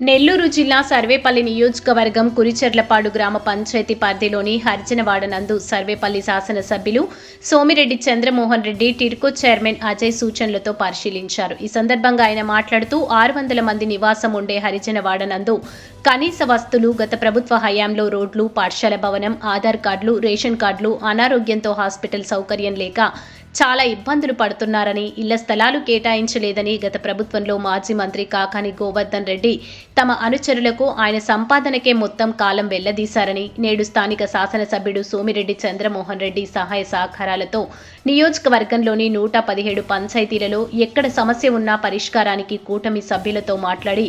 నెల్లూరు జిల్లా సర్వేపల్లి నియోజకవర్గం కురిచెర్లపాడు గ్రామ పంచాయతీ పరిధిలోని హర్జనవాడ నందు సర్వేపల్లి శాసనసభ్యులు సోమిరెడ్డి చంద్రమోహన్ రెడ్డి టిర్కో చైర్మన్ అజయ్ సూచనలతో పరిశీలించారు. ఈ సందర్భంగా ఆయన మాట్లాడుతూ ఆరు వందల మంది నివాసం ఉండే హరిజనవాడ నందు కనీస వస్తువులు గత ప్రభుత్వ హయాంలో రోడ్లు పాఠశాల భవనం ఆధార్ కార్డులు రేషన్ కార్డులు అనారోగ్యంతో హాస్పిటల్ సౌకర్యం లేక చాలా ఇబ్బందులు పడుతున్నారని ఇళ్ళ స్థలాలు కేటాయించలేదని గత ప్రభుత్వంలో మాజీ మంత్రి కాకాని గోవర్ధన్ రెడ్డి తమ అనుచరులకు ఆయన సంపాదనకే మొత్తం కాలం వెళ్ళదీశారని నేడు స్థానిక శాసనసభ్యుడు సోమిరెడ్డి చంద్రమోహన్ రెడ్డి సహాయ సహకారాలతో నియోజకవర్గంలోని నూట పదిహేడు పంచాయతీలలో ఎక్కడ సమస్య ఉన్నా పరిష్కారానికి కూటమి సభ్యులతో మాట్లాడి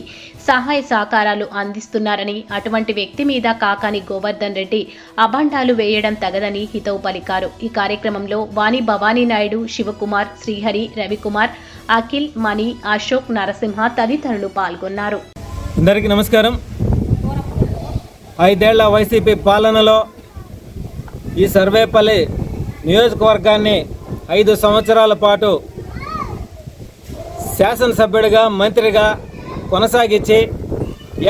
సహాయ సహకారాలు అందిస్తున్నారని అటువంటి వ్యక్తి మీద కాకాని గోవర్ధన్ రెడ్డి అభండాలు వేయడం తగదని హితవు పలికారు. ఈ కార్యక్రమంలో వాణి భవానీ నాయుడు శివకుమార్ శ్రీహరి రవికుమార్ అఖిల్ మణి అశోక్ నరసింహ తదితరులు పాల్గొన్నారు. అందరికీ నమస్కారం. ఐదేళ్ళ వైసీపీ పాలనలో ఈ సర్వేపల్లి నియోజకవర్గాన్ని ఐదు సంవత్సరాల పాటు శాసనసభ్యుడిగా మంత్రిగా కొనసాగించి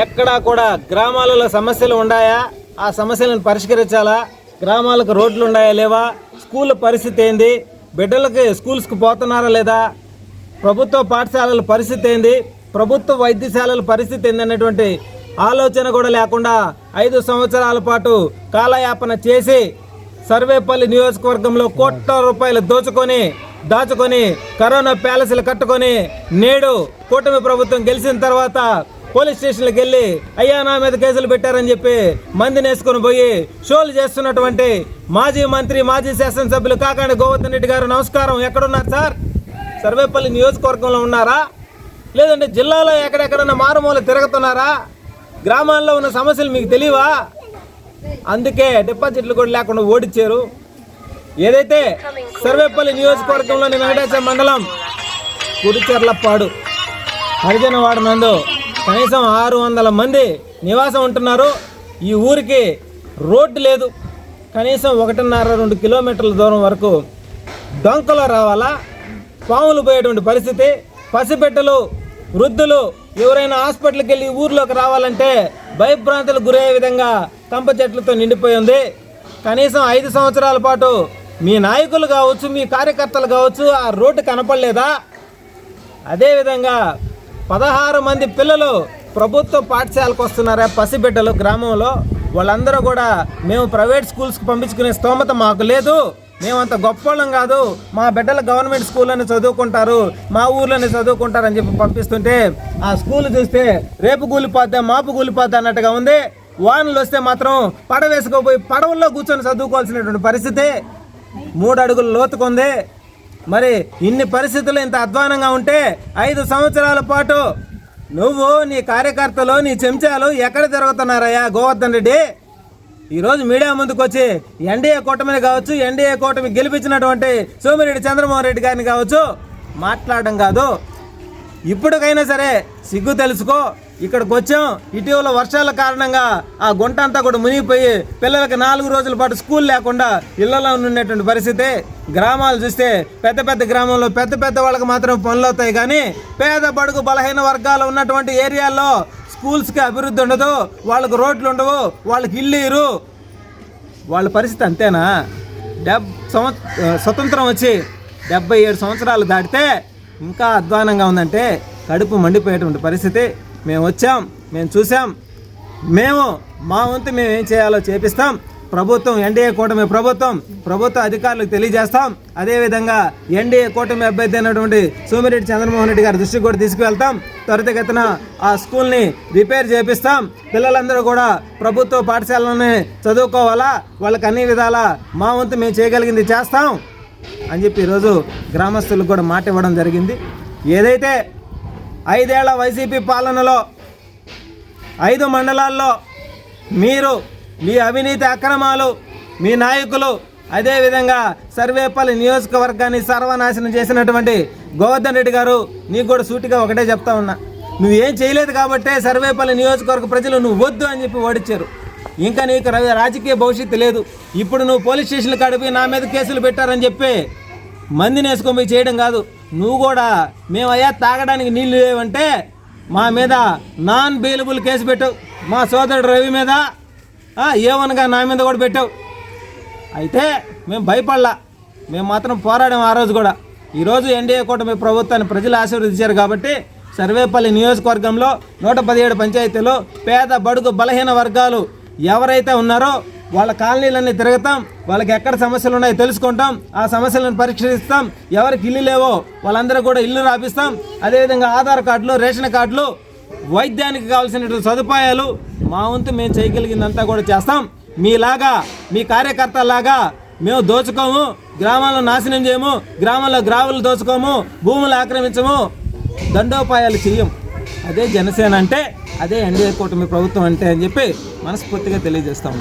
ఎక్కడా కూడా గ్రామాలలో సమస్యలు ఉన్నాయా ఆ సమస్యలను పరిష్కరించాలా? గ్రామాలకు రోడ్లు ఉన్నాయా లేవా? స్కూల్ పరిస్థితి ఏంది? బిడ్డలకి స్కూల్స్కి పోతున్నారా లేదా? ప్రభుత్వ పాఠశాలల పరిస్థితి ఏంది? ప్రభుత్వ వైద్యశాలల పరిస్థితి ఏందన్నటువంటి ఆలోచన కూడా లేకుండా ఐదు సంవత్సరాల పాటు కాలయాపన చేసి సర్వేపల్లి నియోజకవర్గంలో కోట్ల రూపాయలు దోచుకొని దాచుకొని కరోనా ప్యాలెస్లు కట్టుకొని నేడు కూటమి ప్రభుత్వం గెలిచిన తర్వాత పోలీస్ స్టేషన్లకు వెళ్ళి అయ్యా నా మీద కేసులు పెట్టారని చెప్పి మందిని వేసుకొని పోయి షోలు చేస్తున్నటువంటి మాజీ మంత్రి మాజీ శాసనసభ్యులు కాకాండి గోవర్ధన్ రెడ్డి గారు నమస్కారం. ఎక్కడున్నారు సార్? సర్వేపల్లి నియోజకవర్గంలో ఉన్నారా? లేదంటే జిల్లాలో ఎక్కడెక్కడన్నా మారుమూల తిరుగుతున్నారా? గ్రామాల్లో ఉన్న సమస్యలు మీకు తెలియవా? అందుకే డిపాజిట్లు కూడా లేకుండా ఓడిచ్చారు. ఏదైతే సర్వేపల్లి నియోజకవర్గంలోని వెంకటేశ్వర మండలం కుడిచెర్లపాడు హరిజనవాడ నందు కనీసం ఆరు వందల మంది నివాసం ఉంటున్నారు. ఈ ఊరికి రోడ్డు లేదు. కనీసం ఒకటిన్నర రెండు కిలోమీటర్ల దూరం వరకు డొంకలో రావాలా? పాములు పోయేటువంటి పరిస్థితి. పసిబిడ్డలు వృద్ధులు ఎవరైనా హాస్పిటల్కి వెళ్ళి ఊర్లోకి రావాలంటే భయభ్రాంతులు గురయ్యే విధంగా కంప చెట్లతో నిండిపోయి ఉంది. కనీసం ఐదు సంవత్సరాల పాటు మీ నాయకులు కావచ్చు మీ కార్యకర్తలు కావచ్చు ఆ రోడ్డు కనపడలేదా? అదేవిధంగా పదహారు మంది పిల్లలు ప్రభుత్వ పాఠశాలకు వస్తున్నారా పసిబిడ్డలు గ్రామంలో? వాళ్ళందరూ కూడా మేము ప్రైవేట్ స్కూల్స్కి పంపించుకునే స్తోమత మాకు లేదు. మేమంత గొప్పవాళ్ళం కాదు. మా బిడ్డలు గవర్నమెంట్ స్కూల్లోనే చదువుకుంటారు. మా ఊర్లోనే చదువుకుంటారని చెప్పి పంపిస్తుంటే ఆ స్కూల్ చూస్తే రేపు కూలిపోద్దా మాపు కూలిపోద్దా అన్నట్టుగా ఉంది. వానలు వస్తే మాత్రం పడవేసుకోపోయి పడవల్లో కూర్చొని చదువుకోవాల్సినటువంటి పరిస్థితి మూడు అడుగులు లోతుకుంది. మరి ఇన్ని పరిస్థితులు ఇంత అధ్వానంగా ఉంటే ఐదు సంవత్సరాల పాటు నువ్వు నీ కార్యకర్తలు నీ చెంచాలు ఎక్కడ తిరుగుతున్నారయ్యా గోవర్ధన్ రెడ్డి? ఈరోజు మీడియా ముందుకు వచ్చి ఎన్డీఏ కూటమిని కావచ్చు ఎన్డీఏ కూటమి గెలిపించినటువంటి సోమిరెడ్డి చంద్రమోహన్ రెడ్డి గారిని కావచ్చు మాట్లాడడం కాదు. ఇప్పటికైనా సరే సిగ్గు తెలుసుకో ఇక్కడికి వచ్చాం ఇటీవల వర్షాల కారణంగా ఆ గుంట అంతా కూడా మునిగిపోయి పిల్లలకు నాలుగు రోజుల పాటు స్కూల్ లేకుండా ఇళ్ళలో ఉన్నటువంటి పరిస్థితి. గ్రామాలు చూస్తే పెద్ద పెద్ద గ్రామంలో పెద్ద పెద్ద వాళ్ళకి మాత్రం పనులు అవుతాయి కానీ పేద బడుగు బలహీన వర్గాలు ఉన్నటువంటి ఏరియాల్లో స్కూల్స్కి అభివృద్ధి ఉండదు వాళ్ళకి రోడ్లు ఉండవు వాళ్ళకి ఇల్లు ఇరు. వాళ్ళ పరిస్థితి అంతేనా? డెబ్ సంవత్ స్వతంత్రం వచ్చి డెబ్బై ఏడు సంవత్సరాలు దాటితే ఇంకా అధ్వానంగా ఉందంటే కడుపు మండిపోయేటువంటి పరిస్థితి. మేము వచ్చాం మేము చూసాం మేము మా వంతు మేము ఏం చేయాలో చేపిస్తాం. ప్రభుత్వం ఎన్డీఏ కూటమి ప్రభుత్వం ప్రభుత్వ అధికారులకు తెలియజేస్తాం. అదేవిధంగా ఎన్డీఏ కూటమి అభ్యర్థి అయినటువంటి సోమిరెడ్డి చంద్రమోహన్ రెడ్డి గారి దృష్టికి కూడా తీసుకువెళ్తాం. త్వరితగతిన ఆ స్కూల్ని రిపేర్ చేపిస్తాం. పిల్లలందరూ కూడా ప్రభుత్వ పాఠశాలలోనే చదువుకోవాలా? వాళ్ళకి అన్ని విధాలా మా వంతు మేము చేయగలిగింది చేస్తాం అని చెప్పి ఈరోజు గ్రామస్తులకు కూడా మాట ఇవ్వడం జరిగింది. ఏదైతే ఐదేళ్ళ వైసీపీ పాలనలో ఐదు మండలాల్లో మీరు మీ అవినీతి అక్రమాలు మీ నాయకులు అదేవిధంగా సర్వేపల్లి నియోజకవర్గాన్ని సర్వనాశనం చేసినటువంటి గోవర్ధన్ రెడ్డి గారు నీకు కూడా సూటిగా ఒకటే చెప్తా ఉన్నా. నువ్వేం చేయలేదు కాబట్టే సర్వేపల్లి నియోజకవర్గ ప్రజలు నువ్వు వద్దు అని చెప్పి ఓడించారు ఇంకా నీకు రాజకీయ భవిష్యత్తు లేదు. ఇప్పుడు నువ్వు పోలీస్ స్టేషన్లు కడిపి నా మీద కేసులు పెట్టారని చెప్పి మందిని వేసుకొని పోయి చేయడం కాదు. నువ్వు కూడా మేము అయ్యా తాగడానికి నీళ్ళు లేవంటే మా మీద నాన్ బెయిలబుల్ కేసు పెట్టు. మా సోదరుడు రవి మీద ఏమనగా నా మీద కూడా పెట్టావు. అయితే మేము భయపడలా. మేము మాత్రం పోరాడాం ఆ రోజు కూడా. ఈరోజు ఎన్డీఏ కూటమి ప్రభుత్వాన్ని ప్రజలు ఆశీర్వదించారు కాబట్టి సర్వేపల్లి నియోజకవర్గంలో నూట పదిహేడు పంచాయతీలు పేద బడుగు బలహీన వర్గాలు ఎవరైతే ఉన్నారో వాళ్ళ కాలనీలన్నీ తిరుగుతాం. వాళ్ళకి ఎక్కడ సమస్యలు ఉన్నాయో తెలుసుకుంటాం. ఆ సమస్యలను పరిష్కరిస్తాం. ఎవరికి ఇల్లు లేవో వాళ్ళందరూ కూడా ఇల్లు రాపిస్తాం. అదేవిధంగా ఆధార్ కార్డులు రేషన్ కార్డులు వైద్యానికి కావాల్సినటువంటి సదుపాయాలు మా వంతు మేము చేయగలిగిందంతా కూడా చేస్తాం. మీలాగా మీ కార్యకర్తలాగా మేము దోచుకోము గ్రామాలను నాశనం చేయము గ్రామాల్లో గ్రావులు దోచుకోము భూములు ఆక్రమించము దండోపాయాలు చేయము అదే జనసేన అంటే అదే ఎన్డీఏ కూటమి ప్రభుత్వం అంటే అని చెప్పి మనస్ఫూర్తిగా తెలియజేస్తాము